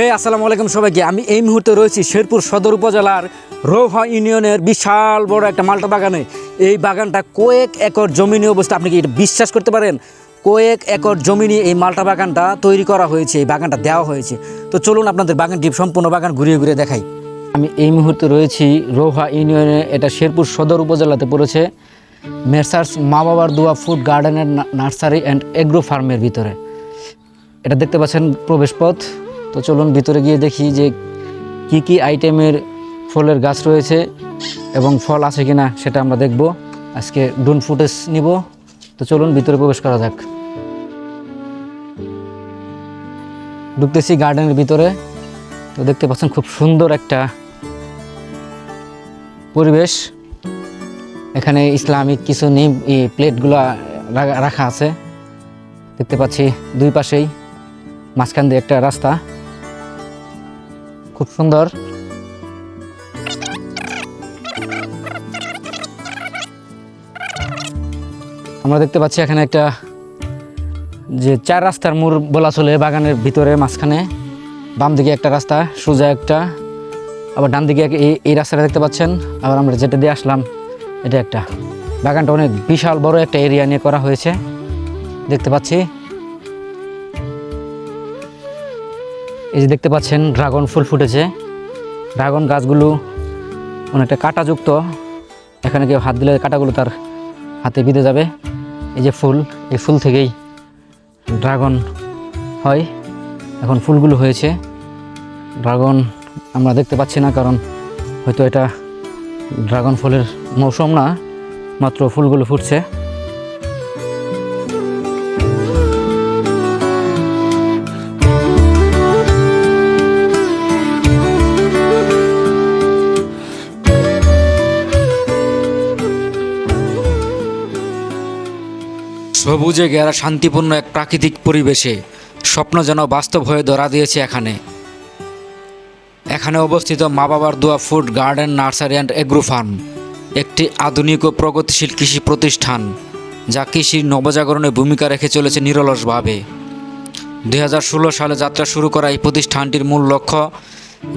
হে, আসসালামু আলাইকুম সবাইকে। আমি এই মুহূর্তে রয়েছি শেরপুর সদর উপজেলার রোহা ইউনিয়নের বিশাল বড় একটা মাল্টা বাগানে। এই বাগানটা কয়েক একর জমি নিয়ে অবস্থা, আপনি কি এটা বিশ্বাস করতে পারেন? কয়েক একর জমি নিয়ে এই মাল্টা বাগানটা তৈরি করা হয়েছে, এই বাগানটা দেওয়া হয়েছে। তো চলুন আপনাদের বাগানটি, সম্পূর্ণ বাগান ঘুরিয়ে ঘুরিয়ে দেখাই। আমি এই মুহূর্তে রয়েছি রোহা ইউনিয়নে, এটা শেরপুর সদর উপজেলাতে পড়েছে। মেসার্স মা বাবার দোয়া ফুড গার্ডেনের নার্সারি অ্যান্ড এগ্রো ফার্মের ভিতরে। এটা দেখতে পাচ্ছেন প্রবেশপথ। তো চলুন ভিতরে গিয়ে দেখি যে কি কি আইটেমের ফলের গাছ রয়েছে এবং ফল আছে কিনা, সেটা আমরা দেখব। আজকে ড্রোন ফুটেজ নিব। তো চলুন ভিতরে প্রবেশ করা যাক। ঢুকতেছি গার্ডেনের ভিতরে। তো দেখতে পাচ্ছেন খুব সুন্দর একটা পরিবেশ। এখানে ইসলামিক কিছু নিম প্লেটগুলো রাখা আছে। দেখতে পাচ্ছি দুই পাশেই মাঝখান দিয়ে একটা রাস্তা। খুব সুন্দর। আমরা দেখতে পাচ্ছি এখানে একটা যে চার রাস্তার মোড় বলা চলে বাগানের ভিতরে মাঝখানে। বাম দিকে একটা রাস্তা, সোজা একটা। আবার ডান দিকে এই এই রাস্তাটা দেখতে পাচ্ছেন। আবার আমরা যেটা দিয়ে আসলাম, এটা একটা। বাগানটা অনেক বিশাল বড় একটা এরিয়া নিয়ে করা হয়েছে। দেখতে পাচ্ছি। এই যে দেখতে পাচ্ছেন ড্রাগন ফুল ফুটেছে। ড্রাগন গাছগুলো অনেকটা কাঁটাযুক্ত। এখানে কেউ হাত দিলে কাঁটাগুলো তার হাতে বিঁধে যাবে। এই যে ফুল, এই ফুল থেকেই ড্রাগন হয়। এখন ফুলগুলো হয়েছে। ড্রাগন আমরা দেখতে পাচ্ছি না, কারণ হয়তো এটা ড্রাগন ফলের মৌসুম না, মাত্র ফুলগুলো ফুটছে। সবুজে গেরা শান্তিপূর্ণ এক প্রাকৃতিক পরিবেশে স্বপ্ন যেন বাস্তব হয়ে ধরা দিয়েছে এখানে। এখানে অবস্থিত মা বাবার দোয়া food garden, nursery and agro farm, একটি আধুনিক ও প্রগতিশীল কৃষি প্রতিষ্ঠান যা কৃষির নবজাগরণে ভূমিকা রেখে চলেছে নিরলসভাবে। দু হাজার ষোলো সালে যাত্রা শুরু করা এই প্রতিষ্ঠানটির মূল লক্ষ্য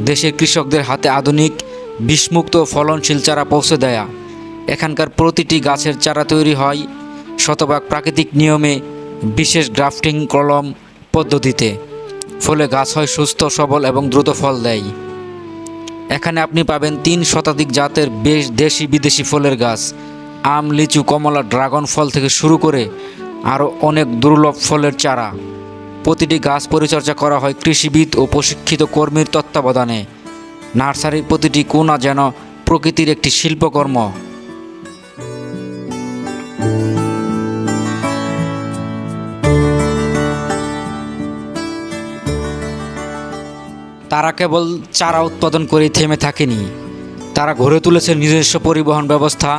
দেশের কৃষকদের হাতে আধুনিক, বিষমুক্ত ফলনশীল চারা পৌঁছে দেয়া। এখানকার প্রতিটি গাছের চারা তৈরি হয় শতভাগ প্রাকৃতিক নিয়মে বিশেষ গ্রাফটিং কলম পদ্ধতিতে। ফলে গাছ হয় সুস্থ, সবল এবং দ্রুত ফল দেয়। এখানে আপনি পাবেন তিন শতাধিক জাতের বেশ দেশি বিদেশি ফলের গাছ। আম, লিচু, কমলা, ড্রাগন ফল থেকে শুরু করে আরও অনেক দুর্লভ ফলের চারা। প্রতিটি গাছ পরিচর্যা করা হয় কৃষিবিদ ও প্রশিক্ষিত কর্মীর তত্ত্বাবধানে। নার্সারির প্রতিটি কোণা যেন প্রকৃতির একটি শিল্পকর্ম। তারা কেবল চারা উৎপাদন করেই থেমে থাকেনি। তারা গড়ে তুলেছে নিজস্ব পরিবহন ব্যবস্থা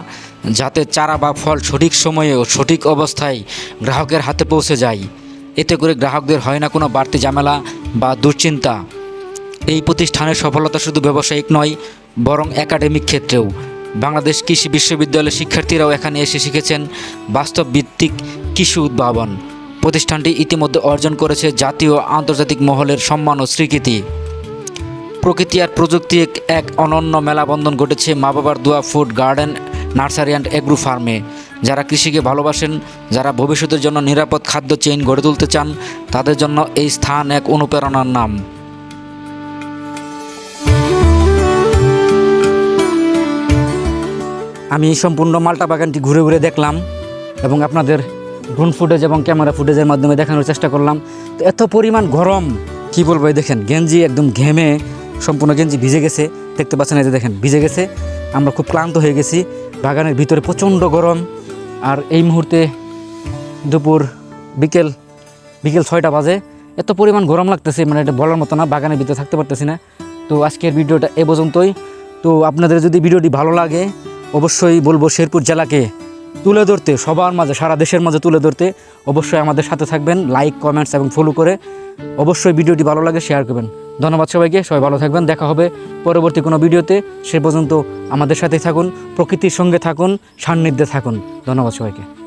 যাতে চারা বা ফল সঠিক সময়ে ও সঠিক অবস্থায় গ্রাহকের হাতে পৌঁছে যায়। এতে করে গ্রাহকদের হয় না কোনো বাড়তি ঝামেলা বা দুশ্চিন্তা। এই প্রতিষ্ঠানের সফলতা শুধু ব্যবসায়িক নয়, বরং একাডেমিক ক্ষেত্রেও। বাংলাদেশ কৃষি বিশ্ববিদ্যালয়ের শিক্ষার্থীরাও এখানে এসে শিখেছেন বাস্তব ভিত্তিক কৃষি উদ্ভাবন। প্রতিষ্ঠানটি ইতিমধ্যে অর্জন করেছে জাতীয় আন্তর্জাতিক মহলের সম্মান ও স্বীকৃতি। প্রকৃতি আর প্রযুক্তি এক- অনন্য মেলাবন্ধন ঘটেছে মা বাবার দোয়া food garden, nursery and agro ফার্মে। যারা কৃষিকে ভালোবাসেন, যারা ভবিষ্যতের জন্য নিরাপদ খাদ্য চেইন গড়ে তুলতে চান, তাদের জন্য এই স্থান এক অনুপ্রেরণার নাম। আমি সম্পূর্ণ মাল্টা বাগানটি ঘুরে ঘুরে দেখলাম এবং আপনাদের ড্রোন ফুটেজ এবং ক্যামেরা ফুটেজের মাধ্যমে দেখানোর চেষ্টা করলাম। তো এত পরিমাণ গরম, কি বলব দেখেন, গেঞ্জি একদম ঘেমে সম্পূর্ণ গেঞ্জি ভিজে গেছে। দেখতে পাচ্ছেন এই যে দেখেন, ভিজে গেছে। আমরা খুব ক্লান্ত হয়ে গেছি। বাগানের ভিতরে প্রচণ্ড গরম। আর এই মুহূর্তে দুপুর বিকেল বিকেল ছয়টা বাজে। এত পরিমাণ গরম লাগতেছে মানে এটা বলার মতো না, বাগানের ভিতরে থাকতে পারতেছি না। তো আজকের ভিডিওটা এ পর্যন্তই। তো আপনাদের যদি ভিডিওটি ভালো লাগে, অবশ্যই বলব শেরপুর জেলাকে তুলে ধরতে, সবার মাঝে, সারা দেশের মাঝে তুলে ধরতে, অবশ্যই আমাদের সাথে থাকবেন। লাইক কমেন্টস এবং ফলো করে অবশ্যই ভিডিওটি ভালো লাগে শেয়ার করবেন। ধন্যবাদ সবাইকে, সবাই ভালো থাকবেন, দেখা হবে পরবর্তী কোনো ভিডিওতে। সে পর্যন্ত আমাদের সাথেই থাকুন, প্রকৃতির সঙ্গে থাকুন, সান্নিধ্যে থাকুন। ধন্যবাদ সবাইকে।